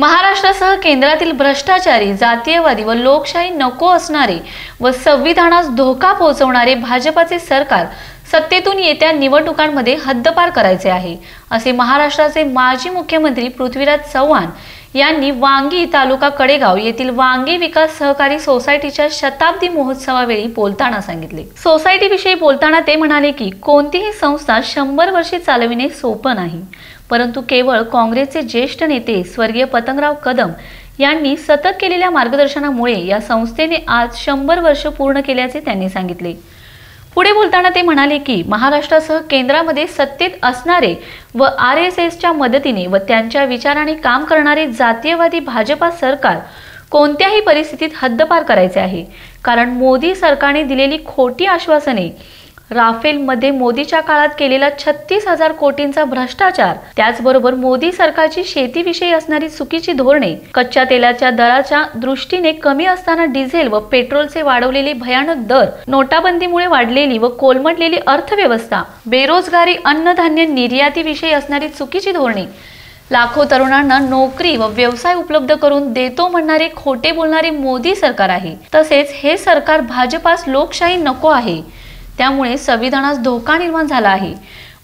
महाराष्ट्रासह केंद्रातील भ्रष्टाचारी जातीयवादी व लोकशाही नको असणारे व संविधानास धोका पोहोचवणारे भाजपाचे सरकार सत्तेतून येत्या निवडणुकांमध्ये हद्दपार करायचे आहे असे महाराष्ट्राचे माजी मुख्यमंत्री पृथ्वीराज चव्हाण यांनी वांगी तालुका कडेगाव येथील वांगी विकास सहकारी सोसायटीच्या शताब्दी महोत्सवावेळी बोलताना सांगितले. सोसायटीविषयी बोलताना ते म्हणाले की कोणतीही संस्था शंभर वर्षे चालविणे सोपं नाही. परंतु केवळ काँग्रेसचे ज्येष्ठ नेते स्वर्गीय पतंगराव कदम यांनी सतत केलेल्या मार्गदर्शनामुळे या संस्थेने आज शंभर वर्ष पूर्ण केल्याचे त्यांनी सांगितले. पुढे बोलताना ते म्हणाले की महाराष्ट्रासह केंद्रामध्ये सत्तेत असणारे व आर एस एसच्या मदतीने व त्यांच्या विचाराने काम करणारे जातीयवादी भाजपा सरकार कोणत्याही परिस्थितीत हद्दपार करायचे आहे. कारण मोदी सरकारने दिलेली खोटी आश्वासने राफेलमध्ये मोदीच्या काळात केलेला छत्तीस हजार कोटींचा भ्रष्टाचार त्याचबरोबर मोदी सरकारची शेतीविषयी असणारी चुकीची धोरणे कच्च्या तेलाच्या दराच्या दृष्टीने कमी असताना डिझेल व पेट्रोलचे वाढवलेले भयानक दर नोटाबंदीमुळे वाढलेली व कोलमडलेली अर्थव्यवस्था बेरोजगारी अन्नधान्य निर्यातीविषयी असणारी चुकीची धोरणे. लाखो तरुणांना नोकरी व व्यवसाय उपलब्ध करून देतो म्हणणारे खोटे बोलणारे मोदी सरकार आहे. तसेच हे सरकार भाजपास लोकशाही नको आहे. त्यामुळे संविधानास धोका निर्माण झाला आहे.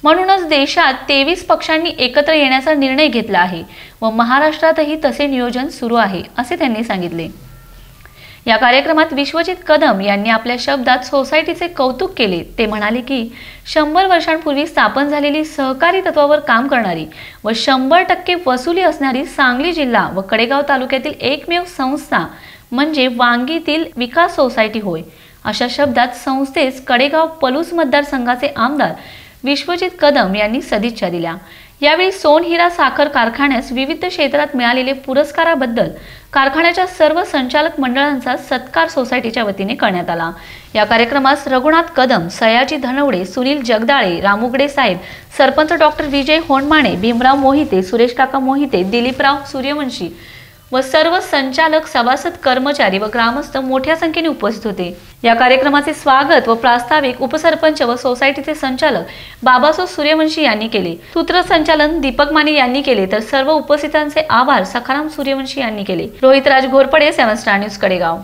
म्हणूनच देशात तेवीस पक्षांनी एकत्र येण्याचा निर्णय घेतला आहे व महाराष्ट्रातही तसे नियोजन सुरू आहे असे त्यांनी सांगितले. या कार्यक्रमात विश्वजित कदम यांनी आपल्या शब्दात सोसायटीचे कौतुक केले. ते म्हणाले की शंभर वर्षांपूर्वी स्थापन झालेली सहकारी तत्वावर काम करणारी व शंभर टक्के वसुली असणारी सांगली जिल्हा व कडेगाव तालुक्यातील एकमेव संस्था म्हणजे वांगीतील विकास सोसायटी होय. अशा शब्दात संस्थेस कडेगाव पलूस मतदारसंघाचे आमदार विश्वजित कदम यांनी सदिच्छा दिल्या. यावेळी सोनहिरा साखर कारखान्यास विविध क्षेत्रात मिळालेले पुरस्काराबद्दल कारखान्याच्या सर्व संचालक मंडळांचा सत्कार सोसायटीच्या वतीने करण्यात आला. या कार्यक्रमास रघुनाथ कदम सयाजी धनवडे सुनील जगदाळे रामुगडे साहेब सरपंच डॉक्टर विजय होंडमाणे भीमराव मोहिते सुरेश काका मोहिते दिलीपराव सूर्यवंशी व सर्व संचालक सभासद कर्मचारी व ग्रामस्थ मोठ्या संख्येने उपस्थित होते. या कार्यक्रमाचे स्वागत व प्रास्ताविक उपसरपंच व सोसायटीचे संचालक बाबासो सूर्यवंशी यांनी केले. सूत्रसंचालन दीपक माने यांनी केले तर सर्व उपस्थितांचे आभार सखाराम सूर्यवंशी यांनी केले. Rohit Raj Ghorpade seven star news Kadegaon.